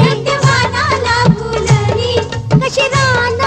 सत्यवानाला भुलरी कशी रान